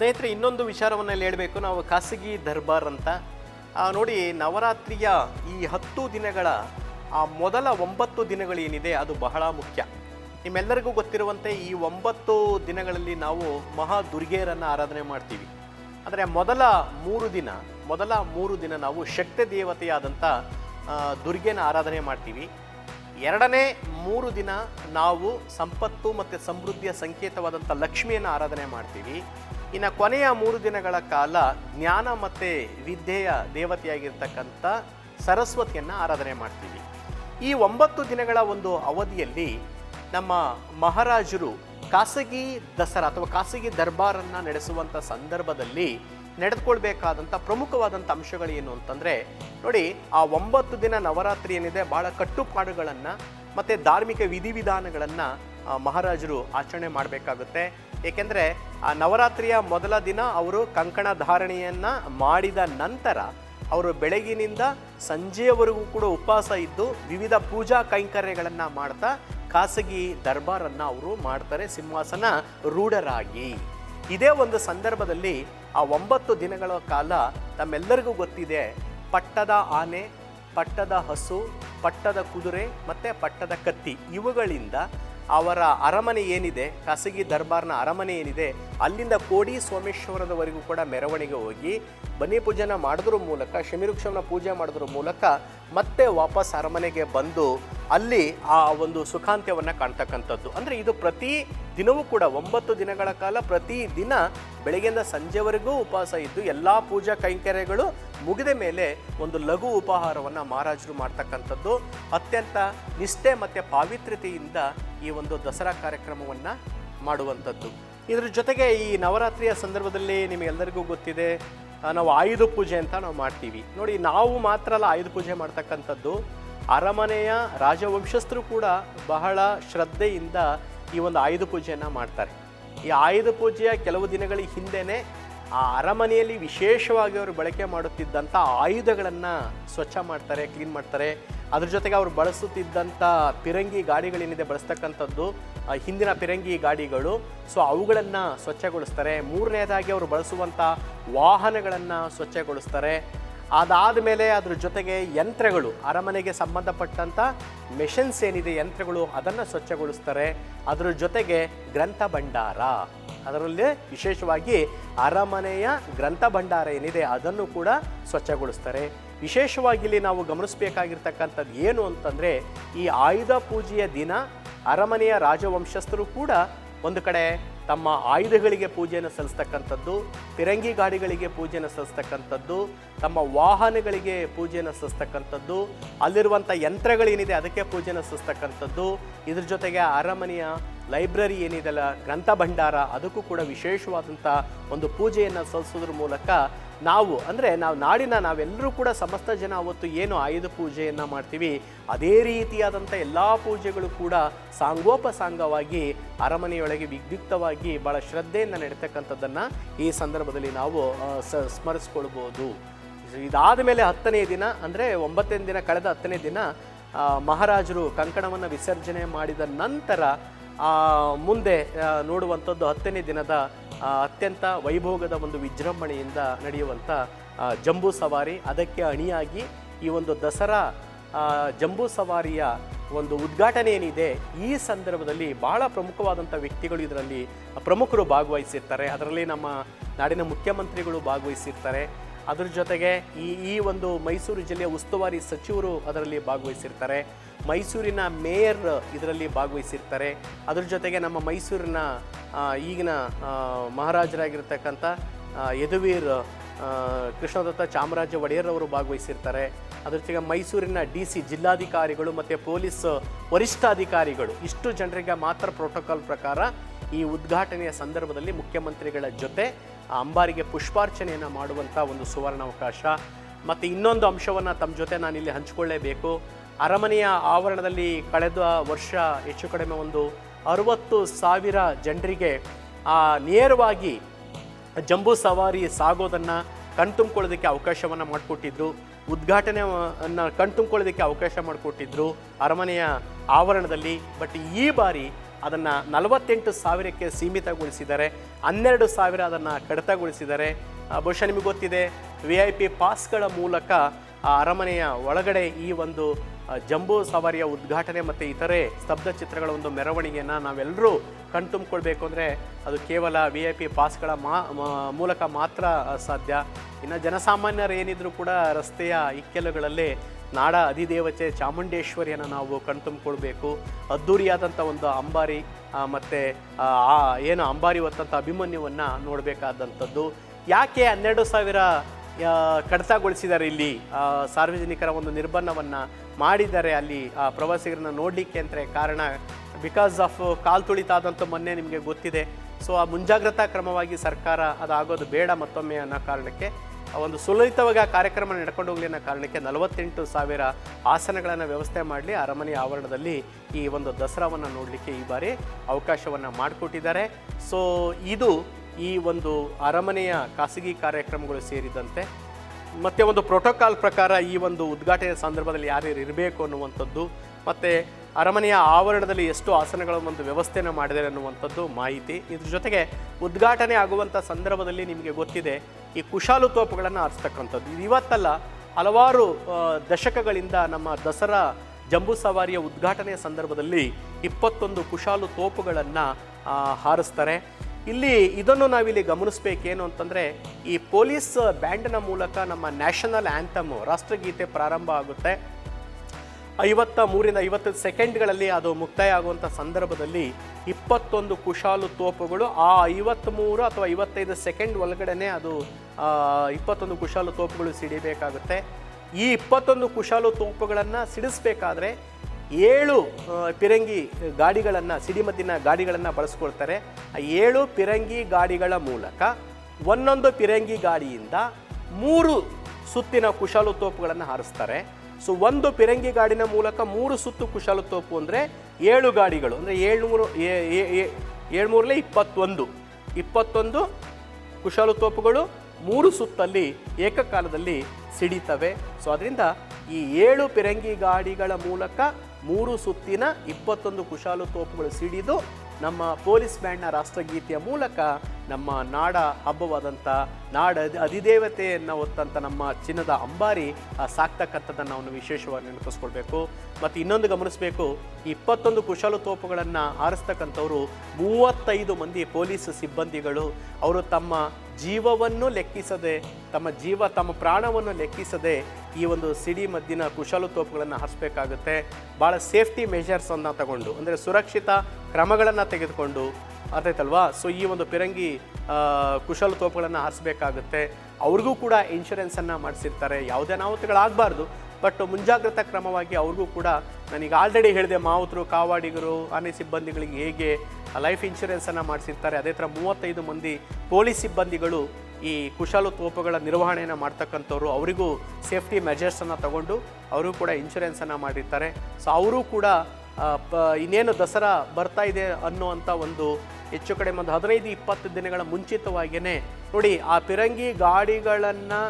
ಸ್ನೇಹಿತರೆ, ಇನ್ನೊಂದು ವಿಚಾರವನ್ನು ಹೇಳಬೇಕು. ನಾವು ಖಾಸಗಿ ದರ್ಬಾರ್ ಅಂತ. ನೋಡಿ, ನವರಾತ್ರಿಯ ಈ ಹತ್ತು ದಿನಗಳ, ಆ ಮೊದಲ ಒಂಬತ್ತು ದಿನಗಳೇನಿದೆ ಅದು ಬಹಳ ಮುಖ್ಯ. ನಿಮ್ಮೆಲ್ಲರಿಗೂ ಗೊತ್ತಿರುವಂತೆ, ಈ ಒಂಬತ್ತು ದಿನಗಳಲ್ಲಿ ನಾವು ಮಹಾ ದುರ್ಗೆಯರನ್ನು ಆರಾಧನೆ ಮಾಡ್ತೀವಿ. ಅಂದರೆ, ಮೊದಲ ಮೂರು ದಿನ, ಮೊದಲ ಮೂರು ದಿನ ನಾವು ಶಕ್ತಿ ದೇವತೆಯಾದಂಥ ದುರ್ಗೆನ ಆರಾಧನೆ ಮಾಡ್ತೀವಿ. ಎರಡನೇ ಮೂರು ದಿನ ನಾವು ಸಂಪತ್ತು ಮತ್ತು ಸಮೃದ್ಧಿಯ ಸಂಕೇತವಾದಂಥ ಲಕ್ಷ್ಮಿಯನ್ನು ಆರಾಧನೆ ಮಾಡ್ತೀವಿ. ಇನ್ನು ಕೊನೆಯ ಮೂರು ದಿನಗಳ ಕಾಲ ಜ್ಞಾನ ಮತ್ತು ವಿದ್ಯೆಯ ದೇವತೆಯಾಗಿರ್ತಕ್ಕಂಥ ಸರಸ್ವತಿಯನ್ನು ಆರಾಧನೆ ಮಾಡ್ತೀವಿ. ಈ ಒಂಬತ್ತು ದಿನಗಳ ಒಂದು ಅವಧಿಯಲ್ಲಿ ನಮ್ಮ ಮಹಾರಾಜರು ಖಾಸಗಿ ದಸರಾ ಅಥವಾ ಖಾಸಗಿ ದರ್ಬಾರನ್ನು ನಡೆಸುವಂಥ ಸಂದರ್ಭದಲ್ಲಿ ನಡೆದುಕೊಳ್ಬೇಕಾದಂಥ ಪ್ರಮುಖವಾದಂಥ ಅಂಶಗಳು ಏನು ಅಂತಂದರೆ, ನೋಡಿ ಆ ಒಂಬತ್ತು ದಿನ ನವರಾತ್ರಿ ಏನಿದೆ ಭಾಳ ಕಟ್ಟುಪಾಡುಗಳನ್ನು ಮತ್ತು ಧಾರ್ಮಿಕ ವಿಧಿವಿಧಾನಗಳನ್ನು ಮಹಾರಾಜರು ಆಚರಣೆ ಮಾಡಬೇಕಾಗುತ್ತೆ. ಏಕೆಂದರೆ ಆ ನವರಾತ್ರಿಯ ಮೊದಲ ದಿನ ಅವರು ಕಂಕಣ ಧಾರಣೆಯನ್ನು ಮಾಡಿದ ನಂತರ ಅವರು ಬೆಳಗಿನಿಂದ ಸಂಜೆಯವರೆಗೂ ಕೂಡ ಉಪವಾಸ ಇದ್ದು ವಿವಿಧ ಪೂಜಾ ಕೈಂಕರ್ಯಗಳನ್ನು ಮಾಡ್ತಾ ಖಾಸಗಿ ದರ್ಬಾರನ್ನು ಅವರು ಮಾಡ್ತಾರೆ, ಸಿಂಹಾಸನ ರೂಢರಾಗಿ. ಇದೇ ಒಂದು ಸಂದರ್ಭದಲ್ಲಿ ಆ ಒಂಬತ್ತು ದಿನಗಳ ಕಾಲ ತಮ್ಮೆಲ್ಲರಿಗೂ ಗೊತ್ತಿದೆ, ಪಟ್ಟದ ಆನೆ, ಪಟ್ಟದ ಹಸು, ಪಟ್ಟದ ಕುದುರೆ ಮತ್ತು ಪಟ್ಟದ ಕತ್ತಿ ಇವುಗಳಿಂದ ಅವರ ಅರಮನೆ ಏನಿದೆ, ಖಾಸಗಿ ದರ್ಬಾರ್ನ ಅರಮನೆ ಏನಿದೆ, ಅಲ್ಲಿಂದ ಕೋಡಿ ಸೋಮೇಶ್ವರದವರೆಗೂ ಕೂಡ ಮೆರವಣಿಗೆ ಹೋಗಿ ಬನ್ನಿ ಪೂಜೆನ ಮಾಡಿದ್ರ ಮೂಲಕ ಶಮಿವೃಕ್ಷವನ್ನ ಪೂಜೆ ಮಾಡಿದ್ರ ಮೂಲಕ ಮತ್ತೆ ವಾಪಸ್ ಅರಮನೆಗೆ ಬಂದು ಅಲ್ಲಿ ಆ ಒಂದು ಸುಖಾಂತ್ಯವನ್ನು ಕಾಣ್ತಕ್ಕಂಥದ್ದು. ಅಂದರೆ ಇದು ಪ್ರತಿ ದಿನವೂ ಕೂಡ ಒಂಬತ್ತು ದಿನಗಳ ಕಾಲ ಪ್ರತಿ ದಿನ ಬೆಳಗ್ಗೆಯಿಂದ ಸಂಜೆವರೆಗೂ ಉಪವಾಸ ಇದ್ದು ಎಲ್ಲ ಪೂಜಾ ಕೈಂಕರ್ಯಗಳು ಮುಗಿದ ಮೇಲೆ ಒಂದು ಲಘು ಉಪಹಾರವನ್ನು ಮಹಾರಾಜರು ಮಾಡ್ತಕ್ಕಂಥದ್ದು. ಅತ್ಯಂತ ನಿಷ್ಠೆ ಮತ್ತು ಪಾವಿತ್ರ್ಯತೆಯಿಂದ ಈ ಒಂದು ದಸರಾ ಕಾರ್ಯಕ್ರಮವನ್ನು ಮಾಡುವಂಥದ್ದು. ಇದರ ಜೊತೆಗೆ ಈ ನವರಾತ್ರಿಯ ಸಂದರ್ಭದಲ್ಲಿ ನಿಮಗೆಲ್ಲರಿಗೂ ಗೊತ್ತಿದೆ ನಾವು ಆಯುಧ ಪೂಜೆ ಅಂತ ನಾವು ಮಾಡ್ತೀವಿ. ನೋಡಿ, ನಾವು ಮಾತ್ರ ಅಲ್ಲ, ಆಯುಧ ಪೂಜೆ ಮಾಡ್ತಕ್ಕಂಥದ್ದು. ಅರಮನೆಯ ರಾಜವಂಶಸ್ಥರು ಕೂಡ ಬಹಳ ಶ್ರದ್ಧೆಯಿಂದ ಈ ಒಂದು ಆಯುಧ ಪೂಜೆಯನ್ನು ಮಾಡ್ತಾರೆ. ಈ ಆಯುಧ ಪೂಜೆಯ ಕೆಲವು ದಿನಗಳ ಹಿಂದೆಯೇ ಆ ಅರಮನೆಯಲ್ಲಿ ವಿಶೇಷವಾಗಿ ಅವರು ಬಳಕೆ ಮಾಡುತ್ತಿದ್ದಂಥ ಆಯುಧಗಳನ್ನು ಸ್ವಚ್ಛ ಮಾಡ್ತಾರೆ, ಕ್ಲೀನ್ ಮಾಡ್ತಾರೆ. ಅದ್ರ ಜೊತೆಗೆ ಅವರು ಬಳಸುತ್ತಿದ್ದಂಥ ಪಿರಂಗಿ ಗಾಡಿಗಳೇನಿದೆ ಬಳಸ್ತಕ್ಕಂಥದ್ದು ಹಿಂದಿನ ಪಿರಂಗಿ ಗಾಡಿಗಳು. ಸೊ ಅವುಗಳನ್ನು ಸ್ವಚ್ಛಗೊಳಿಸ್ತಾರೆ. ಮೂರನೇದಾಗಿ ಅವರು ಬಳಸುವಂಥ ವಾಹನಗಳನ್ನು ಸ್ವಚ್ಛಗೊಳಿಸ್ತಾರೆ. ಅದಾದ ಮೇಲೆ ಅದ್ರ ಜೊತೆಗೆ ಯಂತ್ರಗಳು, ಅರಮನೆಗೆ ಸಂಬಂಧಪಟ್ಟಂಥ ಮೆಷಿನ್ಸ್ ಏನಿದೆ, ಯಂತ್ರಗಳು ಅದನ್ನು ಸ್ವಚ್ಛಗೊಳಿಸ್ತಾರೆ. ಅದ್ರ ಜೊತೆಗೆ ಗ್ರಂಥ ಭಂಡಾರ. ಅದರಲ್ಲಿ ವಿಶೇಷವಾಗಿ ಅರಮನೆಯ ಗ್ರಂಥ ಭಂಡಾರ ಏನಿದೆ, ಅದನ್ನು ಕೂಡ ಸ್ವಚ್ಛಗೊಳಿಸ್ತಾರೆ. ವಿಶೇಷವಾಗಿ ಇಲ್ಲಿ ನಾವು ಗಮನಿಸಬೇಕಾಗಿರ್ತಕ್ಕಂಥದ್ದು ಏನು ಅಂತಂದರೆ, ಈ ಆಯುಧ ಪೂಜೆಯ ದಿನ ಅರಮನೆಯ ರಾಜವಂಶಸ್ಥರು ಕೂಡ ಒಂದು ಕಡೆ ತಮ್ಮ ಆಯುಧಗಳಿಗೆ ಪೂಜೆಯನ್ನು ಸಲ್ಲಿಸ್ತಕ್ಕಂಥದ್ದು ಫಿರಂಗಿ ಗಾಡಿಗಳಿಗೆ ಪೂಜೆಯನ್ನು ಸಲ್ಲಿಸ್ತಕ್ಕಂಥದ್ದು, ತಮ್ಮ ವಾಹನಗಳಿಗೆ ಪೂಜೆಯನ್ನು ಸಲ್ಲಿಸ್ತಕ್ಕಂಥದ್ದು, ಅಲ್ಲಿರುವಂಥ ಯಂತ್ರಗಳೇನಿದೆ ಅದಕ್ಕೆ ಪೂಜೆಯನ್ನು ಸಲ್ಲಿಸ್ತಕ್ಕಂಥದ್ದು. ಇದ್ರ ಜೊತೆಗೆ ಅರಮನೆಯ ಲೈಬ್ರರಿ ಏನಿದೆಲ್ಲ ಗ್ರಂಥ ಭಂಡಾರ, ಅದಕ್ಕೂ ಕೂಡ ವಿಶೇಷವಾದಂಥ ಒಂದು ಪೂಜೆಯನ್ನು ಸಲ್ಲಿಸೋದ್ರ ಮೂಲಕ ನಾವು, ಅಂದರೆ ನಾವು ನಾಡಿನ ನಾವೆಲ್ಲರೂ ಕೂಡ ಸಮಸ್ತ ಜನ ಅವತ್ತು ಏನು ಆಯುಧ ಪೂಜೆಯನ್ನು ಮಾಡ್ತೀವಿ, ಅದೇ ರೀತಿಯಾದಂಥ ಎಲ್ಲ ಪೂಜೆಗಳು ಕೂಡ ಸಾಂಗೋಪಸಾಂಗವಾಗಿ, ಅರಮನೆಯೊಳಗೆ ವಿದ್ಯುಕ್ತವಾಗಿ ಭಾಳ ಶ್ರದ್ಧೆಯಿಂದ ನಡೀತಕ್ಕಂಥದ್ದನ್ನು ಈ ಸಂದರ್ಭದಲ್ಲಿ ನಾವು ಸ್ಮರಿಸ್ಕೊಳ್ಬೋದು. ಇದಾದ ಮೇಲೆ ಹತ್ತನೇ ದಿನ, ಅಂದರೆ ಒಂಬತ್ತನೇ ದಿನ, ಕಳೆದ ಹತ್ತನೇ ದಿನ ಮಹಾರಾಜರು ಕಂಕಣವನ್ನು ವಿಸರ್ಜನೆ ಮಾಡಿದ ನಂತರ ಮುಂದೆ ನೋಡುವಂಥದ್ದು ಹತ್ತನೇ ದಿನದ ಅತ್ಯಂತ ವೈಭೋಗದ ಒಂದು ವಿಜೃಂಭಣೆಯಿಂದ ನಡೆಯುವಂಥ ಜಂಬೂ ಸವಾರಿ. ಅದಕ್ಕೆ ಅಣಿಯಾಗಿ ಈ ಒಂದು ದಸರಾ ಜಂಬೂ ಸವಾರಿಯ ಒಂದು ಉದ್ಘಾಟನೆ ಏನಿದೆ, ಈ ಸಂದರ್ಭದಲ್ಲಿ ಬಹಳ ಪ್ರಮುಖವಾದಂಥ ವ್ಯಕ್ತಿಗಳು ಇದರಲ್ಲಿ ಪ್ರಮುಖರು ಭಾಗವಹಿಸಿರ್ತಾರೆ. ಅದರಲ್ಲಿ ನಮ್ಮ ನಾಡಿನ ಮುಖ್ಯಮಂತ್ರಿಗಳು ಭಾಗವಹಿಸಿರ್ತಾರೆ. ಅದ್ರ ಜೊತೆಗೆ ಈ ಈ ಒಂದು ಮೈಸೂರು ಜಿಲ್ಲೆಯ ಉಸ್ತುವಾರಿ ಸಚಿವರು ಅದರಲ್ಲಿ ಭಾಗವಹಿಸಿರ್ತಾರೆ. ಮೈಸೂರಿನ ಮೇಯರ್ ಇದರಲ್ಲಿ ಭಾಗವಹಿಸಿರ್ತಾರೆ. ಅದ್ರ ಜೊತೆಗೆ ನಮ್ಮ ಮೈಸೂರಿನ ಈಗಿನ ಮಹಾರಾಜರಾಗಿರ್ತಕ್ಕಂಥ ಯದುವೀರ್ ಕೃಷ್ಣದತ್ತ ಚಾಮರಾಜ ಒಡೆಯರ್ ಅವರು ಭಾಗವಹಿಸಿರ್ತಾರೆ. ಅದ್ರ ಜೊತೆಗೆ ಮೈಸೂರಿನ ಡಿ ಸಿ ಜಿಲ್ಲಾಧಿಕಾರಿಗಳು ಮತ್ತು ಪೊಲೀಸ್ ವರಿಷ್ಠಾಧಿಕಾರಿಗಳು ಇಷ್ಟು ಜನರಿಗೆ ಮಾತ್ರ ಪ್ರೋಟೋಕಾಲ್ ಪ್ರಕಾರ ಈ ಉದ್ಘಾಟನೆಯ ಸಂದರ್ಭದಲ್ಲಿ ಮುಖ್ಯಮಂತ್ರಿಗಳ ಜೊತೆ ಅಂಬಾರಿಗೆ ಪುಷ್ಪಾರ್ಚನೆಯನ್ನು ಮಾಡುವಂಥ ಒಂದು ಸುವರ್ಣಾವಕಾಶ. ಮತ್ತು ಇನ್ನೊಂದು ಅಂಶವನ್ನು ತಮ್ಮ ಜೊತೆ ನಾನಿಲ್ಲಿ ಹಂಚಿಕೊಳ್ಳೇಬೇಕು. ಅರಮನೆಯ ಆವರಣದಲ್ಲಿ ಕಳೆದ ವರ್ಷ ಹೆಚ್ಚು ಕಡಿಮೆ ಒಂದು ಅರುವತ್ತು ಸಾವಿರ ಜನರಿಗೆ ನೇರವಾಗಿ ಜಂಬೂ ಸವಾರಿ ಸಾಗೋದನ್ನು ಕಣ್ತುಂಬ್ಕೊಳ್ಳೋದಕ್ಕೆ ಅವಕಾಶವನ್ನು ಮಾಡಿಕೊಟ್ಟಿದ್ರು. ಉದ್ಘಾಟನೆ ಕಣ್ತುಂಬ್ಕೊಳ್ಳೋದಕ್ಕೆ ಅವಕಾಶ ಮಾಡಿಕೊಟ್ಟಿದ್ರು ಅರಮನೆಯ ಆವರಣದಲ್ಲಿ. ಬಟ್ ಈ ಬಾರಿ ಅದನ್ನು ನಲವತ್ತೆಂಟು ಸಾವಿರಕ್ಕೆ ಸೀಮಿತಗೊಳಿಸಿದ್ದಾರೆ ಹನ್ನೆರಡು ಸಾವಿರ ಅದನ್ನು ಕಡಿತಗೊಳಿಸಿದ್ದಾರೆ ಬಹುಶಃ ನಿಮಗೆ ಗೊತ್ತಿದೆ ವಿ ಐ ಪಿ ಪಾಸ್ಗಳ ಮೂಲಕ, ಆ, ಅರಮನೆಯ ಒಳಗಡೆ ಈ ಒಂದು ಜಂಬೂ ಸವಾರಿಯ ಉದ್ಘಾಟನೆ ಮತ್ತು ಇತರೆ ಸ್ತಬ್ಧ ಚಿತ್ರಗಳ ಒಂದು ಮೆರವಣಿಗೆಯನ್ನು ನಾವೆಲ್ಲರೂ ಕಣ್ತುಂಬಿಕೊಳ್ಬೇಕು ಅಂದರೆ ಅದು ಕೇವಲ ವಿ ಐ ಪಿ ಪಾಸ್ಗಳ ಮಾ- ಮೂಲಕ ಮಾತ್ರ ಸಾಧ್ಯ. ಇನ್ನು ಜನಸಾಮಾನ್ಯರು ಏನಿದ್ರು ಕೂಡ ರಸ್ತೆಯ ಇಕ್ಕೆಲುಗಳಲ್ಲಿ ನಾಡ ಅಧಿದೇವತೆ ಚಾಮುಂಡೇಶ್ವರಿಯನ್ನು ನಾವು ಕಣ್ತುಂಬಿಕೊಳ್ಬೇಕು. ಅದ್ಧೂರಿಯಾದಂಥ ಒಂದು ಅಂಬಾರಿ ಮತ್ತು, ಆ ಏನು ಅಂಬಾರಿ ಹೊತ್ತಂಥ ಅಭಿಮನ್ಯುವನ್ನು ನೋಡಬೇಕಾದಂಥದ್ದು. ಯಾಕೆ ಹನ್ನೆರಡು ಸಾವಿರ ಕಡಿತಗೊಳಿಸಿದ್ದಾರೆ ಇಲ್ಲಿ? ಸಾರ್ವಜನಿಕರ ಒಂದು ನಿರ್ಬಂಧವನ್ನು ಮಾಡಿದ್ದಾರೆ ಅಲ್ಲಿ, ಆ, ಪ್ರವಾಸಿಗರನ್ನ ನೋಡಲಿಕ್ಕೆ ಅಂದರೆ ಕಾರಣ ಬಿಕಾಸ್ ಆಫ್ ಕಾಲ್ ತುಳಿತಾದಂಥ ಮೊನ್ನೆ ನಿಮಗೆ ಗೊತ್ತಿದೆ. ಸೊ ಆ ಮುಂಜಾಗ್ರತಾ ಕ್ರಮವಾಗಿ ಸರ್ಕಾರ ಅದಾಗೋದು ಬೇಡ ಮತ್ತೊಮ್ಮೆ ಅನ್ನೋ ಕಾರಣಕ್ಕೆ ಒಂದು ಸುಲಲಿತವಾಗಿ ಆ ಕಾರ್ಯಕ್ರಮ ನಡ್ಕೊಂಡು ಹೋಗಲಿ ಅನ್ನೋ ಕಾರಣಕ್ಕೆ ನಲವತ್ತೆಂಟು ಸಾವಿರ ಆಸನಗಳನ್ನು ವ್ಯವಸ್ಥೆ ಮಾಡಲಿ. ಅರಮನೆ ಆವರಣದಲ್ಲಿ ಈ ಒಂದು ದಸರಾವನ್ನು ನೋಡಲಿಕ್ಕೆ ಈ ಬಾರಿ ಅವಕಾಶವನ್ನು ಮಾಡಿಕೊಟ್ಟಿದ್ದಾರೆ. ಸೊ ಇದು ಈ ಒಂದು ಅರಮನೆಯ ಖಾಸಗಿ ಕಾರ್ಯಕ್ರಮಗಳು ಸೇರಿದಂತೆ ಮತ್ತು ಒಂದು ಪ್ರೋಟೋಕಾಲ್ ಪ್ರಕಾರ ಈ ಒಂದು ಉದ್ಘಾಟನೆ ಸಂದರ್ಭದಲ್ಲಿ ಯಾರ್ಯಾರು ಇರಬೇಕು ಅನ್ನುವಂಥದ್ದು, ಮತ್ತು ಅರಮನೆಯ ಆವರಣದಲ್ಲಿ ಎಷ್ಟು ಆಸನಗಳ ಒಂದು ವ್ಯವಸ್ಥೆಯನ್ನು ಮಾಡಿದ್ದಾರೆ ಅನ್ನುವಂಥದ್ದು ಮಾಹಿತಿ. ಇದ್ರ ಜೊತೆಗೆ ಉದ್ಘಾಟನೆ ಆಗುವಂಥ ಸಂದರ್ಭದಲ್ಲಿ ನಿಮಗೆ ಗೊತ್ತಿದೆ ಈ ಕುಶಾಲು ತೋಪುಗಳನ್ನು ಆರಿಸ್ತಕ್ಕಂಥದ್ದು. ಇವತ್ತಲ್ಲ, ಹಲವಾರು ದಶಕಗಳಿಂದ ನಮ್ಮ ದಸರಾ ಜಂಬೂ ಸವಾರಿಯ ಉದ್ಘಾಟನೆಯ ಸಂದರ್ಭದಲ್ಲಿ ಇಪ್ಪತ್ತೊಂದು ಕುಶಾಲು ತೋಪುಗಳನ್ನು ಹಾರಿಸ್ತಾರೆ. ಇಲ್ಲಿ ಇದನ್ನು ನಾವಿಲ್ಲಿ ಗಮನಿಸಬೇಕೇನು ಅಂತಂದರೆ, ಈ ಪೊಲೀಸ್ ಬ್ಯಾಂಡ್ನ ಮೂಲಕ ನಮ್ಮ ನ್ಯಾಷನಲ್ ಆ್ಯಂಥಮ್ ರಾಷ್ಟ್ರಗೀತೆ ಪ್ರಾರಂಭ ಆಗುತ್ತೆ. ಐವತ್ತ ಮೂರಿಂದ ಐವತ್ತು ಸೆಕೆಂಡ್ಗಳಲ್ಲಿ ಅದು ಮುಕ್ತಾಯ ಆಗುವಂಥ ಸಂದರ್ಭದಲ್ಲಿ ಇಪ್ಪತ್ತೊಂದು ಕುಶಾಲು ತೋಪುಗಳು, ಆ ಐವತ್ತ್ಮೂರು ಅಥವಾ ಐವತ್ತೈದು ಸೆಕೆಂಡ್ ಒಳಗಡೆ ಅದು ಇಪ್ಪತ್ತೊಂದು ಕುಶಾಲು ತೋಪುಗಳು ಸಿಡಿಬೇಕಾಗುತ್ತೆ. ಈ ಇಪ್ಪತ್ತೊಂದು ಕುಶಾಲು ತೋಪುಗಳನ್ನು ಸಿಡಿಸ್ಬೇಕಾದ್ರೆ ಏಳು ಪಿರಂಗಿ ಗಾಡಿಗಳನ್ನು, ಸಿಡಿಮದ್ದಿನ ಗಾಡಿಗಳನ್ನು ಬಳಸ್ಕೊಳ್ತಾರೆ. ಆ ಏಳು ಪಿರಂಗಿ ಗಾಡಿಗಳ ಮೂಲಕ ಒಂದೊಂದು ಪಿರಂಗಿ ಗಾಡಿಯಿಂದ ಮೂರು ಸುತ್ತಿನ ಕುಶಾಲು ತೋಪುಗಳನ್ನು ಹಾರಿಸ್ತಾರೆ. ಸೊ ಒಂದು ಪಿರಂಗಿ ಗಾಡಿನ ಮೂಲಕ ಮೂರು ಸುತ್ತು ಕುಶಾಲು ತೋಪು ಅಂದರೆ ಏಳು ಗಾಡಿಗಳು. ಅಂದರೆ ಏಳ್ನೂರು ಏಳ್ಮೂರಲೇ ಇಪ್ಪತ್ತೊಂದು. ಇಪ್ಪತ್ತೊಂದು ಕುಶಾಲು ತೋಪುಗಳು ಮೂರು ಸುತ್ತಲ್ಲಿ ಏಕಕಾಲದಲ್ಲಿ ಸಿಡಿತವೆ. ಸೊ ಅದರಿಂದ ಈ ಏಳು ಪಿರಂಗಿ ಗಾಡಿಗಳ ಮೂಲಕ ಮೂರು ಸುತ್ತಿನ ಇಪ್ಪತ್ತೊಂದು ಕುಶಾಲು ತೋಪುಗಳು ಸಿಡಿದು ನಮ್ಮ ಪೊಲೀಸ್ ಬ್ಯಾಂಡ್ನ ರಾಷ್ಟ್ರಗೀತೆಯ ಮೂಲಕ ನಮ್ಮ ನಾಡ ಹಬ್ಬವಾದಂಥ ನಾಡ ಅಧಿ- ಅಧಿದೇವತೆಯನ್ನು ಹೊತ್ತಂಥ ನಮ್ಮ ಚಿನ್ನದ ಅಂಬಾರಿ ಸಾಕ್ತಕ್ಕಂಥದ್ದನ್ನು ಅವನು ವಿಶೇಷವಾಗಿ ನೆನಪಿಸ್ಕೊಳ್ಬೇಕು. ಮತ್ತು ಇನ್ನೊಂದು ಗಮನಿಸಬೇಕು, ಇಪ್ಪತ್ತೊಂದು ಕುಶಲ ತೋಪುಗಳನ್ನು ಆರಿಸ್ತಕ್ಕಂಥವ್ರು ಮೂವತ್ತೈದು ಮಂದಿ ಪೊಲೀಸ್ ಸಿಬ್ಬಂದಿಗಳು. ಅವರು ತಮ್ಮ ಜೀವವನ್ನು ಲೆಕ್ಕಿಸದೆ, ತಮ್ಮ ಜೀವ, ತಮ್ಮ ಪ್ರಾಣವನ್ನು ಲೆಕ್ಕಿಸದೆ ಈ ಒಂದು ಸಿಡಿ ಮದ್ದಿನ ಕುಶಲ ತೋಪುಗಳನ್ನು ಹಾರಿಸ್ಬೇಕಾಗುತ್ತೆ. ಭಾಳ ಸೇಫ್ಟಿ ಮೆಷರ್ಸನ್ನು ತಗೊಂಡು, ಅಂದರೆ ಸುರಕ್ಷಿತ ಕ್ರಮಗಳನ್ನು ತೆಗೆದುಕೊಂಡು ಅರ್ಥಾಯ್ತಲ್ವಾ ಸೊ ಈ ಒಂದು ಪಿರಂಗಿ ಕುಶಲ ತೋಪುಗಳನ್ನು ಹಾರಿಸ್ಬೇಕಾಗುತ್ತೆ. ಅವ್ರಿಗೂ ಕೂಡ ಇನ್ಶೂರೆನ್ಸನ್ನು ಮಾಡಿಸಿರ್ತಾರೆ. ಯಾವುದೇ ಅನಾಹುತಗಳಾಗಬಾರ್ದು. ಬಟ್ ಮುಂಜಾಗ್ರತಾ ಕ್ರಮವಾಗಿ ಅವ್ರಿಗೂ ಕೂಡ ನನಗೆ ಆಲ್ರೆಡಿ ಹೇಳಿದೆ, ಮಾವುತರು, ಕಾವಾಡಿಗರು, ಆನೆ ಸಿಬ್ಬಂದಿಗಳಿಗೆ ಹೇಗೆ ಲೈಫ್ ಇನ್ಶೂರೆನ್ಸನ್ನು ಮಾಡಿಸಿರ್ತಾರೆ. ಅದೇ ಥರ ಮೂವತ್ತೈದು ಮಂದಿ ಪೊಲೀಸ್ ಸಿಬ್ಬಂದಿಗಳು ಈ ಕುಶಲ ತೋಪುಗಳ ನಿರ್ವಹಣೆಯನ್ನು ಮಾಡ್ತಕ್ಕಂಥವ್ರು, ಅವರಿಗೂ ಸೇಫ್ಟಿ ಮೆಜರ್ಸನ್ನು ತಗೊಂಡು ಅವರು ಕೂಡ ಇನ್ಶೂರೆನ್ಸನ್ನು ಮಾಡಿರ್ತಾರೆ. ಸೊ ಅವರು ಕೂಡ ಇನ್ನೇನು ದಸರಾ ಬರ್ತಾ ಇದೆ ಅನ್ನುವಂಥ ಒಂದು ಹೆಚ್ಚು ಕಡಿಮೆ ಒಂದು ಹದಿನೈದು, ಇಪ್ಪತ್ತು ದಿನಗಳ ಮುಂಚಿತವಾಗಿಯೇ ನೋಡಿ, ಆ ಪಿರಂಗಿ ಗಾಡಿಗಳನ್ನು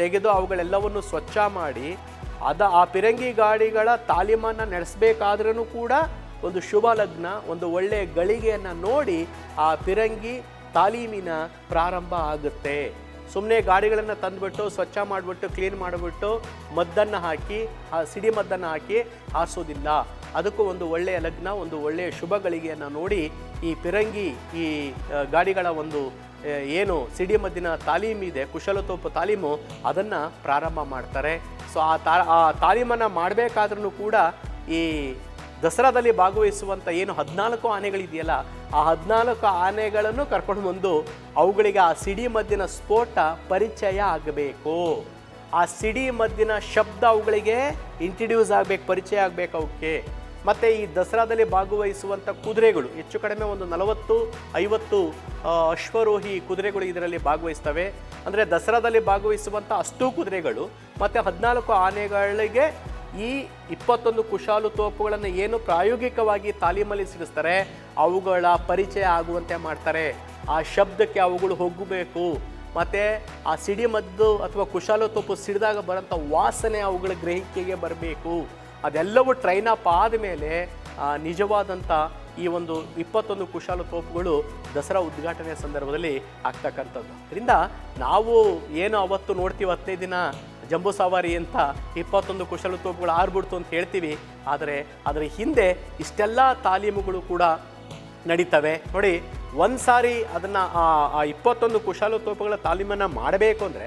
ತೆಗೆದು ಅವುಗಳೆಲ್ಲವನ್ನು ಸ್ವಚ್ಛ ಮಾಡಿ, ಅದ ಆ ಪಿರಂಗಿ ಗಾಡಿಗಳ ತಾಲೀಮನ್ನು ನಡೆಸಬೇಕಾದ್ರೂ ಕೂಡ ಒಂದು ಶುಭ ಲಗ್ನ, ಒಂದು ಒಳ್ಳೆಯ ಗಳಿಗೆಯನ್ನು ನೋಡಿ ಆ ಪಿರಂಗಿ ತಾಲೀಮಿನ ಪ್ರಾರಂಭ ಆಗುತ್ತೆ. ಸುಮ್ಮನೆ ಗಾಡಿಗಳನ್ನು ತಂದುಬಿಟ್ಟು, ಸ್ವಚ್ಛ ಮಾಡಿಬಿಟ್ಟು, ಕ್ಲೀನ್ ಮಾಡಿಬಿಟ್ಟು ಮದ್ದನ್ನು ಹಾಕಿ, ಆ ಸಿಡಿ ಮದ್ದನ್ನು ಹಾಕಿ ಹಾರಿಸೋದಿಲ್ಲ. ಅದಕ್ಕೂ ಒಂದು ಒಳ್ಳೆಯ ಲಗ್ನ, ಒಂದು ಒಳ್ಳೆಯ ಶುಭ ಗಳಿಗೆಯನ್ನು ನೋಡಿ ಈ ಪಿರಂಗಿ, ಈ ಗಾಡಿಗಳ ಒಂದು ಏನು ಸಿಡಿ ಮದ್ದಿನ ಇದೆ, ಕುಶಲತೋಪು ತಾಲೀಮು, ಅದನ್ನು ಪ್ರಾರಂಭ ಮಾಡ್ತಾರೆ. ಸೊ ಆ ತಾ, ಆ ತಾಲೀಮನ್ನು ಮಾಡಬೇಕಾದ್ರೂ ಕೂಡ ಈ ದಸರಾದಲ್ಲಿ ಭಾಗವಹಿಸುವಂಥ ಏನು ಹದಿನಾಲ್ಕು ಆನೆಗಳಿದೆಯಲ್ಲ, ಆ ಹದಿನಾಲ್ಕು ಆನೆಗಳನ್ನು ಕರ್ಕೊಂಡು ಬಂದು ಅವುಗಳಿಗೆ ಆ ಸಿಡಿ ಮದ್ದಿನ ಸ್ಫೋಟ ಪರಿಚಯ ಆಗಬೇಕು. ಆ ಸಿಡಿ ಮದ್ದಿನ ಶಬ್ದ ಅವುಗಳಿಗೆ ಇಂಟ್ರಡ್ಯೂಸ್ ಆಗಬೇಕು, ಪರಿಚಯ ಆಗಬೇಕು ಅವಕ್ಕೆ ಮತ್ತು ಈ ದಸರಾದಲ್ಲಿ ಭಾಗವಹಿಸುವಂಥ ಕುದುರೆಗಳು, ಹೆಚ್ಚು ಕಡಿಮೆ ಒಂದು ನಲವತ್ತು, ಐವತ್ತು ಅಶ್ವರೋಹಿ ಕುದುರೆಗಳು ಇದರಲ್ಲಿ ಭಾಗವಹಿಸ್ತವೆ. ಅಂದರೆ ದಸರಾದಲ್ಲಿ ಭಾಗವಹಿಸುವಂಥ ಅಷ್ಟು ಕುದುರೆಗಳು, ಮತ್ತು ಹದಿನಾಲ್ಕು ಆನೆಗಳಿಗೆ ಈ ಇಪ್ಪತ್ತೊಂದು ಕುಶಾಲು ತೋಪುಗಳನ್ನು ಏನು ಪ್ರಾಯೋಗಿಕವಾಗಿ ತಾಲೀಮಲ್ಲಿ ಸಿಡಿಸ್ತಾರೆ, ಅವುಗಳ ಪರಿಚಯ ಆಗುವಂತೆ ಮಾಡ್ತಾರೆ. ಆ ಶಬ್ದಕ್ಕೆ ಅವುಗಳು ಹೋಗಬೇಕು. ಮತ್ತು ಆ ಸಿಡಿ ಮದ್ದು ಅಥವಾ ಕುಶಾಲ ತೋಪು ಸಿಡಿದಾಗ ಬರೋಂಥ ವಾಸನೆ ಅವುಗಳ ಗ್ರಹಿಕೆಗೆ ಬರಬೇಕು. ಅದೆಲ್ಲವೂ ಟ್ರೈನ್ ಅಪ್ ಆದಮೇಲೆ ನಿಜವಾದಂಥ ಈ ಒಂದು ಇಪ್ಪತ್ತೊಂದು ಕುಶಾಲ ತೋಪುಗಳು ದಸರಾ ಉದ್ಘಾಟನೆ ಸಂದರ್ಭದಲ್ಲಿ ಆಗ್ತಕ್ಕಂಥದ್ದು. ಅದರಿಂದ ನಾವು ಏನು ಅವತ್ತು ನೋಡ್ತೀವಿ ಹತ್ತೈದು ದಿನ ಜಂಬೂ ಸವಾರಿ ಅಂತ ಇಪ್ಪತ್ತೊಂದು ಕುಶಲ ತೋಪುಗಳು ಆರ್ಬಿಡ್ತು ಅಂತ ಹೇಳ್ತೀವಿ. ಆದರೆ ಅದರ ಹಿಂದೆ ಇಷ್ಟೆಲ್ಲ ತಾಲೀಮುಗಳು ಕೂಡ ನಡೀತವೆ. ನೋಡಿ ಒಂದು ಸಾರಿ ಅದನ್ನು ಆ ಇಪ್ಪತ್ತೊಂದು ಕುಶಾಲ ತೋಪುಗಳ ತಾಲೀಮನ್ನು ಮಾಡಬೇಕು ಅಂದರೆ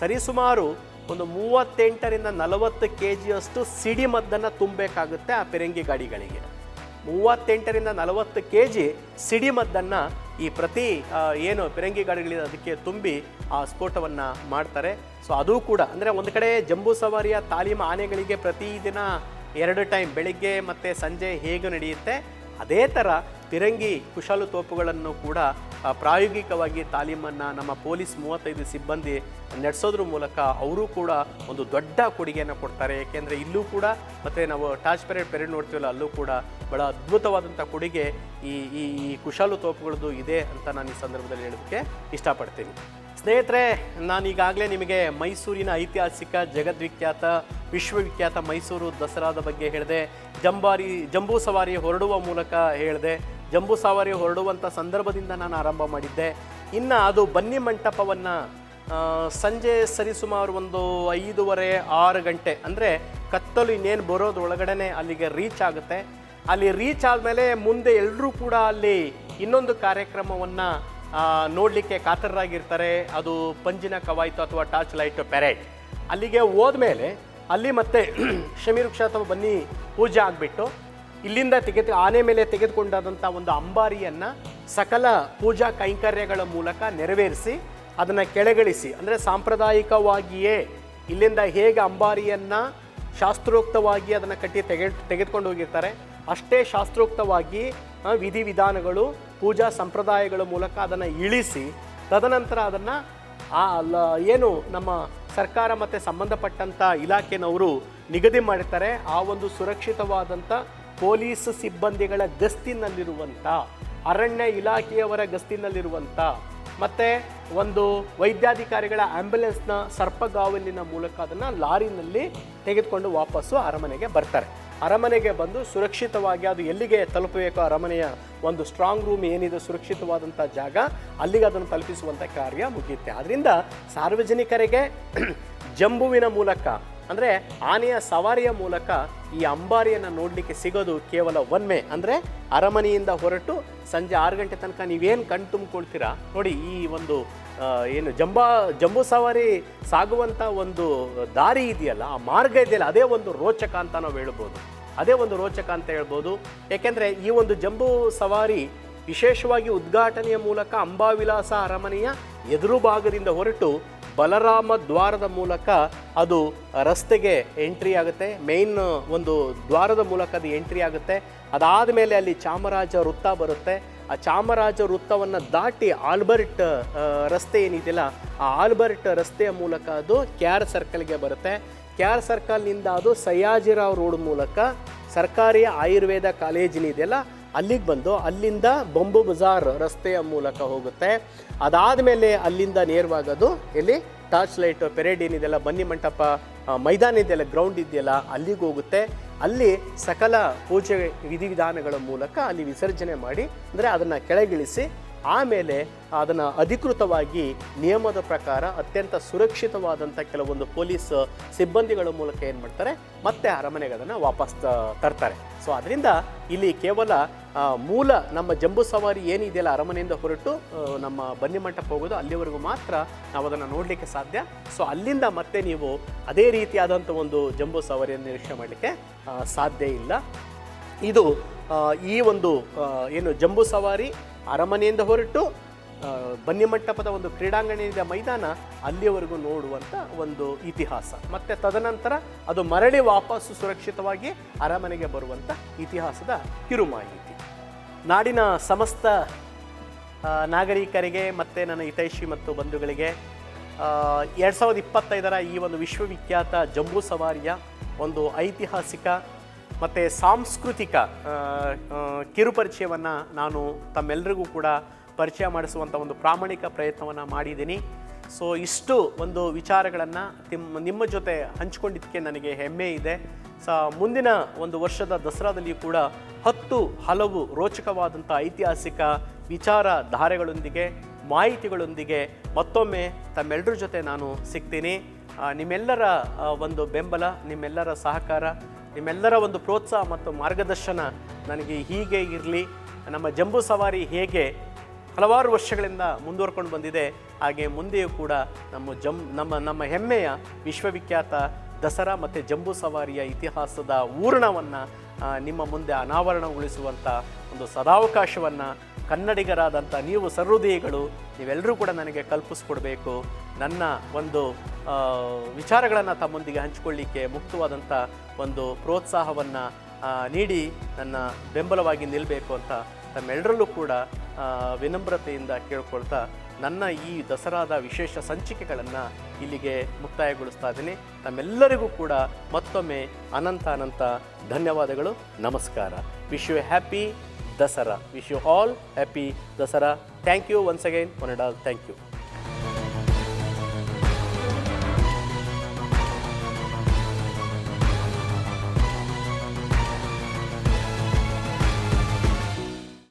ಸರಿಸುಮಾರು ಒಂದು ಮೂವತ್ತೆಂಟರಿಂದ ನಲವತ್ತು ಕೆ ಜಿಯಷ್ಟು ಸಿಡಿಮದ್ದನ್ನು ತುಂಬಬೇಕಾಗುತ್ತೆ ಆ ಪೆರಂಗಿ ಗಾಡಿಗಳಿಗೆ. ಮೂವತ್ತೆಂಟರಿಂದ ನಲವತ್ತು ಕೆ ಜಿ ಸಿಡಿಮದ್ದನ್ನು ಈ ಪ್ರತಿ ಏನು ಪೆರಂಗಿ ಗಾಡಿಗಳಿದೆ ಅದಕ್ಕೆ ತುಂಬಿ ಆ ಸ್ಫೋಟವನ್ನು ಮಾಡ್ತಾರೆ. ಸೊ ಅದು ಕೂಡ, ಅಂದರೆ ಒಂದು ಕಡೆ ಜಂಬೂ ಸವಾರಿಯ ತಾಲೀಮ ಆನೆಗಳಿಗೆ ಪ್ರತಿದಿನ ಎರಡು ಟೈಮ್, ಬೆಳಿಗ್ಗೆ ಮತ್ತು ಸಂಜೆ ಹೇಗೆ ನಡೆಯುತ್ತೆ. ಅದೇ ಥರ ಫಿರಂಗಿ ಕುಶಾಲು ತೋಪುಗಳನ್ನು ಕೂಡ ಪ್ರಾಯೋಗಿಕವಾಗಿ ತಾಲೀಮನ್ನು ನಮ್ಮ ಪೊಲೀಸ್ ಮೂವತ್ತೈದು ಸಿಬ್ಬಂದಿ ನಡೆಸೋದ್ರ ಮೂಲಕ ಅವರು ಕೂಡ ಒಂದು ದೊಡ್ಡ ಕೊಡುಗೆಯನ್ನು ಕೊಡ್ತಾರೆ. ಏಕೆಂದರೆ ಇಲ್ಲೂ ಕೂಡ ಮತ್ತು ನಾವು ಟಾಚ್ ಪೆರೇಡ್ ಪೆರೇಡ್ ನೋಡ್ತೀವಲ್ಲ, ಅಲ್ಲೂ ಕೂಡ ಬಹಳ ಅದ್ಭುತವಾದಂಥ ಕೊಡುಗೆ ಈ ಈ ಈ ಕುಶಾಲು ತೋಪುಗಳದ್ದು ಇದೆ ಅಂತ ನಾನು ಈ ಸಂದರ್ಭದಲ್ಲಿ ಹೇಳೋದಕ್ಕೆ ಇಷ್ಟಪಡ್ತೀನಿ. ಸ್ನೇಹಿತರೆ ನಾನೀಗಾಗಲೇ ನಿಮಗೆ ಮೈಸೂರಿನ ಐತಿಹಾಸಿಕ ಜಗದ್ವಿಖ್ಯಾತ, ವಿಶ್ವವಿಖ್ಯಾತ ಮೈಸೂರು ದಸರಾದ ಬಗ್ಗೆ ಹೇಳಿದೆ, ಜಂಬಾರಿ, ಜಂಬೂ ಸವಾರಿ ಹೊರಡುವ ಮೂಲಕ ಹೇಳಿದೆ ಜಂಬೂ ಸವಾರಿ ಹೊರಡುವಂಥ ಸಂದರ್ಭದಿಂದ ನಾನು ಆರಂಭ ಮಾಡಿದ್ದೆ. ಇನ್ನು ಅದು ಬನ್ನಿ ಮಂಟಪವನ್ನು ಸಂಜೆ ಸರಿಸುಮಾರು ಒಂದು ಐದೂವರೆ ಆರು ಗಂಟೆ, ಅಂದರೆ ಕತ್ತಲು ಇನ್ನೇನು ಬರೋದು ಒಳಗಡೆ ಅಲ್ಲಿಗೆ ರೀಚ್ ಆಗುತ್ತೆ. ಅಲ್ಲಿ ರೀಚ್ ಆದಮೇಲೆ ಮುಂದೆ ಎಲ್ಲರೂ ಕೂಡ ಅಲ್ಲಿ ಇನ್ನೊಂದು ಕಾರ್ಯಕ್ರಮವನ್ನು ನೋಡಲಿಕ್ಕೆ ಕಾತರರಾಗಿರ್ತಾರೆ. ಅದು ಪಂಜಿನ ಕವಾಯಿತು ಅಥವಾ ಟಾರ್ಚ್ ಲೈಟ್ ಪೆರೇಡ್ ಅಲ್ಲಿಗೆ ಹೋದ್ಮೇಲೆ ಅಲ್ಲಿ ಮತ್ತೆ ಶಮೀರುಕ್ಷ ಅಥವಾ ಬನ್ನಿ ಪೂಜೆ ಆಗಿಬಿಟ್ಟು ಇಲ್ಲಿಂದ ತೆಗೆದು ಆನೆ ಮೇಲೆ ತೆಗೆದುಕೊಂಡಾದಂಥ ಒಂದು ಅಂಬಾರಿಯನ್ನು ಸಕಲ ಪೂಜಾ ಕೈಂಕರ್ಯಗಳ ಮೂಲಕ ನೆರವೇರಿಸಿ, ಅದನ್ನು ಕೆಳಗಿಳಿಸಿ, ಅಂದರೆ ಸಾಂಪ್ರದಾಯಿಕವಾಗಿಯೇ ಇಲ್ಲಿಂದ ಹೇಗೆ ಅಂಬಾರಿಯನ್ನು ಶಾಸ್ತ್ರೋಕ್ತವಾಗಿ ಅದನ್ನು ಕಟ್ಟಿ ತೆಗೆ, ತೆಗೆದುಕೊಂಡು ಹೋಗಿರ್ತಾರೆ, ಅಷ್ಟೇ ಶಾಸ್ತ್ರೋಕ್ತವಾಗಿ ವಿಧಿವಿಧಾನಗಳು, ಪೂಜಾ ಸಂಪ್ರದಾಯಗಳ ಮೂಲಕ ಅದನ್ನು ಇಳಿಸಿ, ತದನಂತರ ಅದನ್ನು, ಆ ಏನು ನಮ್ಮ ಸರ್ಕಾರ ಮತ್ತು ಸಂಬಂಧಪಟ್ಟಂಥ ಇಲಾಖೆನವರು ನಿಗದಿ ಮಾಡಿರ್ತಾರೆ, ಆ ಒಂದು ಸುರಕ್ಷಿತವಾದಂಥ ಪೊಲೀಸ್ ಸಿಬ್ಬಂದಿಗಳ ಗಸ್ತಿನಲ್ಲಿರುವಂಥ, ಅರಣ್ಯ ಇಲಾಖೆಯವರ ಗಸ್ತಿನಲ್ಲಿರುವಂಥ, ಮತ್ತು ಒಂದು ವೈದ್ಯಾಧಿಕಾರಿಗಳ ಆ್ಯಂಬುಲೆನ್ಸ್ನ ಸರ್ಪಗಾವಲಿನ ಮೂಲಕ ಅದನ್ನು ಲಾರಿನಲ್ಲಿ ತೆಗೆದುಕೊಂಡು ವಾಪಸ್ಸು ಅರಮನೆಗೆ ಬರ್ತಾರೆ. ಅರಮನೆಗೆ ಬಂದು ಸುರಕ್ಷಿತವಾಗಿ ಅದು ಎಲ್ಲಿಗೆ ತಲುಪಬೇಕು ಅರಮನೆಯ ಒಂದು ಸ್ಟ್ರಾಂಗ್ ರೂಮ್ ಏನಿದೆ ಸುರಕ್ಷಿತವಾದಂಥ ಜಾಗ, ಅಲ್ಲಿಗೆ ಅದನ್ನು ತಲುಪಿಸುವಂಥ ಕಾರ್ಯ ಮುಗಿಯುತ್ತೆ. ಆದ್ದರಿಂದ ಸಾರ್ವಜನಿಕರಿಗೆ ಜಂಬುವಿನ ಮೂಲಕ ಅಂದರೆ ಆನೆಯ ಸವಾರಿಯ ಮೂಲಕ ಈ ಅಂಬಾರಿಯನ್ನು ನೋಡಲಿಕ್ಕೆ ಸಿಗೋದು ಕೇವಲ ಒನ್ಮೆ ಅಂದರೆ ಅರಮನೆಯಿಂದ ಹೊರಟು ಸಂಜೆ ಆರು ಗಂಟೆ ತನಕ ನೀವೇನು ಕಣ್ ತುಂಬಿಕೊಳ್ತೀರಾ? ನೋಡಿ, ಈ ಒಂದು ಏನು ಜಂಬಾ, ಜಂಬೂ ಸವಾರಿ ಸಾಗುವಂಥ ಒಂದು ದಾರಿ ಇದೆಯಲ್ಲ, ಆ ಮಾರ್ಗ ಇದೆಯಲ್ಲ, ಅದೇ ಒಂದು ರೋಚಕ ಅಂತ ನಾವು ಹೇಳ್ಬೋದು. ಅದೇ ಒಂದು ರೋಚಕ ಅಂತ ಹೇಳ್ಬೋದು. ಏಕೆಂದರೆ ಈ ಒಂದು ಜಂಬೂ ಸವಾರಿ ವಿಶೇಷವಾಗಿ ಉದ್ಘಾಟನೆಯ ಮೂಲಕ ಅಂಬಾವಿಲಾಸ ಅರಮನೆಯ ಎದುರು ಭಾಗದಿಂದ ಹೊರಟು ಬಲರಾಮ ದ್ವಾರದ ಮೂಲಕ ಅದು ರಸ್ತೆಗೆ ಎಂಟ್ರಿ ಆಗುತ್ತೆ. ಮೇನ್, ಒಂದು ದ್ವಾರದ ಮೂಲಕ ಅದು ಎಂಟ್ರಿ ಆಗುತ್ತೆ. ಅದಾದ ಮೇಲೆ ಅಲ್ಲಿ ಚಾಮರಾಜ ವೃತ್ತ ಬರುತ್ತೆ. ಆ ಚಾಮರಾಜ ವೃತ್ತವನ್ನು ದಾಟಿ ಆಲ್ಬರ್ಟ್ ರಸ್ತೆ ಏನಿದೆಯಲ್ಲ, ಆ ಆಲ್ಬರ್ಟ್ ರಸ್ತೆಯ ಮೂಲಕ ಅದು ಕೆ ಆರ್ ಸರ್ಕಲ್ಗೆ ಬರುತ್ತೆ. ಕೆ ಆರ್ ಸರ್ಕಲ್ನಿಂದ ಅದು ಸಯ್ಯಾಜಿರಾವ್ ರೋಡ್ ಮೂಲಕ ಸರ್ಕಾರಿ ಆಯುರ್ವೇದ ಕಾಲೇಜಿನಿದೆಯಲ್ಲ ಅಲ್ಲಿಗೆ ಬಂದು ಅಲ್ಲಿಂದ ಬೊಂಬು ಬಜಾರ್ ರಸ್ತೆಯ ಮೂಲಕ ಹೋಗುತ್ತೆ. ಅದಾದ ಮೇಲೆ ಅಲ್ಲಿಂದ ನೇರವಾಗೋದು. ಎಲ್ಲಿ? ಟಾರ್ಚ್ ಲೈಟ್, ಪೆರೇಡ್ ಏನಿದೆಯಲ್ಲ, ಬನ್ನಿ ಮಂಟಪ ಮೈದಾನ ಇದೆಯಲ್ಲ ಗ್ರೌಂಡ್ ಇದೆಯಲ್ಲ, ಅಲ್ಲಿಗೆ ಹೋಗುತ್ತೆ. ಅಲ್ಲಿ ಸಕಲ ಪೂಜೆ ವಿಧಿವಿಧಾನಗಳ ಮೂಲಕ ಅಲ್ಲಿ ವಿಸರ್ಜನೆ ಮಾಡಿ, ಅಂದರೆ ಅದನ್ನು ಕೆಳಗಿಳಿಸಿ ಆಮೇಲೆ ಅದನ್ನು ಅಧಿಕೃತವಾಗಿ ನಿಯಮದ ಪ್ರಕಾರ ಅತ್ಯಂತ ಸುರಕ್ಷಿತವಾದಂಥ ಕೆಲವೊಂದು ಪೊಲೀಸ್ ಸಿಬ್ಬಂದಿಗಳ ಮೂಲಕ ಏನು ಮಾಡ್ತಾರೆ, ಮತ್ತೆ ಅರಮನೆಗೆ ಅದನ್ನು ವಾಪಸ್ ತರ್ತಾರೆ. ಸೊ ಅದರಿಂದ ಇಲ್ಲಿ ಕೇವಲ ಮೂಲ ನಮ್ಮ ಜಂಬೂ ಸವಾರಿ ಏನಿದೆಯಲ್ಲ ಅರಮನೆಯಿಂದ ಹೊರಟು ನಮ್ಮ ಬನ್ನಿ ಮಂಟಪ ಹೋಗೋದು, ಅಲ್ಲಿವರೆಗೂ ಮಾತ್ರ ನಾವು ಅದನ್ನು ನೋಡಲಿಕ್ಕೆ ಸಾಧ್ಯ. ಸೊ ಅಲ್ಲಿಂದ ಮತ್ತೆ ನೀವು ಅದೇ ರೀತಿಯಾದಂಥ ಒಂದು ಜಂಬೂ ಸವಾರಿಯನ್ನು ನಿರೀಕ್ಷೆ ಮಾಡಲಿಕ್ಕೆ ಸಾಧ್ಯ ಇಲ್ಲ. ಇದು ಈ ಒಂದು ಏನು ಜಂಬೂ ಸವಾರಿ ಅರಮನೆಯಿಂದ ಹೊರಟು ಬನ್ನಿಮಂಟಪದ ಬನ್ನಿ ಮಂಟಪದ ಒಂದು ಕ್ರೀಡಾಂಗಣ ಇದೆ ಮೈದಾನ ಅಲ್ಲಿಯವರೆಗೂ ನೋಡುವಂಥ ಒಂದು ಇತಿಹಾಸ. ಮತ್ತು ತದನಂತರ ಅದು ಮರಳಿ ವಾಪಸ್ಸು ಸುರಕ್ಷಿತವಾಗಿ ಅರಮನೆಗೆ ಬರುವಂಥ ಇತಿಹಾಸದ ಕಿರು ಮಾಹಿತಿ ನಾಡಿನ ಸಮಸ್ತ ನಾಗರಿಕರಿಗೆ ಮತ್ತು ನನ್ನ ಹಿತೈಷಿ ಮತ್ತು ಬಂಧುಗಳಿಗೆ ಎರಡು ಸಾವಿರದ ಇಪ್ಪತ್ತೈದರ ಈ ಒಂದು ವಿಶ್ವವಿಖ್ಯಾತ ಜಂಬೂ ಸವಾರಿಯ ಒಂದು ಐತಿಹಾಸಿಕ ಮತ್ತು ಸಾಂಸ್ಕೃತಿಕ ಕಿರುಪರಿಚಯವನ್ನು ನಾನು ತಮ್ಮೆಲ್ಲರಿಗೂ ಕೂಡ ಪರಿಚಯ ಮಾಡಿಸುವಂಥ ಒಂದು ಪ್ರಾಮಾಣಿಕ ಪ್ರಯತ್ನವನ್ನು ಮಾಡಿದ್ದೀನಿ. ಸೊ ಇಷ್ಟು ಒಂದು ವಿಚಾರಗಳನ್ನು ತಿಮ್, ನಿಮ್ಮ ಜೊತೆ ಹಂಚ್ಕೊಂಡಿದ್ದಕ್ಕೆ ನನಗೆ ಹೆಮ್ಮೆ ಇದೆ. ಸ, ಮುಂದಿನ ಒಂದು ವರ್ಷದ ದಸರಾದಲ್ಲಿಯೂ ಕೂಡ ಹತ್ತು ಹಲವು ರೋಚಕವಾದಂಥ ಐತಿಹಾಸಿಕ ವಿಚಾರ ಧಾರೆಗಳೊಂದಿಗೆ ಮಾಹಿತಿಗಳೊಂದಿಗೆ ಮತ್ತೊಮ್ಮೆ ತಮ್ಮೆಲ್ಲರ ಜೊತೆ ನಾನು ಸಿಗ್ತೀನಿ. ನಿಮ್ಮೆಲ್ಲರ ಒಂದು ಬೆಂಬಲ, ನಿಮ್ಮೆಲ್ಲರ ಸಹಕಾರ. ನಿಮ್ಮೆಲ್ಲರ ಒಂದು ಪ್ರೋತ್ಸಾಹ ಮತ್ತು ಮಾರ್ಗದರ್ಶನ ನನಗೆ ಹೀಗೆ ಇರಲಿ. ನಮ್ಮ ಜಂಬೂ ಸವಾರಿ ಹೇಗೆ ಹಲವಾರು ವರ್ಷಗಳಿಂದ ಮುಂದುವರ್ಕೊಂಡು ಬಂದಿದೆ. ಹಾಗೆ ಮುಂದೆಯೂ ಕೂಡ ನಮ್ಮ ಜಂ, ನಮ್ಮ ನಮ್ಮ ಹೆಮ್ಮೆಯ ವಿಶ್ವವಿಖ್ಯಾತ ದಸರಾ ಮತ್ತು ಜಂಬೂ ಸವಾರಿಯ ಇತಿಹಾಸದ ಊರ್ಣವನ್ನು ನಿಮ್ಮ ಮುಂದೆ ಅನಾವರಣಗೊಳಿಸುವಂಥ ಒಂದು ಸದಾವಕಾಶವನ್ನು ಕನ್ನಡಿಗರಾದಂಥ ನೀವು ಸರ್ಹೃದಯಿಗಳು ನೀವೆಲ್ಲರೂ ಕೂಡ ನನಗೆ ಕಲ್ಪಿಸ್ಕೊಡ್ಬೇಕು. ನನ್ನ ಒಂದು ವಿಚಾರಗಳನ್ನು ತಮ್ಮೊಂದಿಗೆ ಹಂಚಿಕೊಳ್ಳಿಕ್ಕೆ ಮುಕ್ತವಾದಂಥ ಒಂದು ಪ್ರೋತ್ಸಾಹವನ್ನು ನೀಡಿ ನನ್ನ ಬೆಂಬಲವಾಗಿ ನಿಲ್ಲಬೇಕು ಅಂತ ತಮ್ಮೆಲ್ಲರಲ್ಲೂ ಕೂಡ ವಿನಮ್ರತೆಯಿಂದ ಕೇಳ್ಕೊಳ್ತಾ ನನ್ನ ಈ ದಸರಾದ ವಿಶೇಷ ಸಂಚಿಕೆಗಳನ್ನು ಇಲ್ಲಿಗೆ ಮುಕ್ತಾಯಗೊಳಿಸ್ತಾ ಇದ್ದೀನಿ. ತಮ್ಮೆಲ್ಲರಿಗೂ ಕೂಡ ಮತ್ತೊಮ್ಮೆ ಅನಂತ ಅನಂತ ಧನ್ಯವಾದಗಳು. ನಮಸ್ಕಾರ. Wish you happy Dasara. Wish you all happy Dasara. Thank you once again one all thank you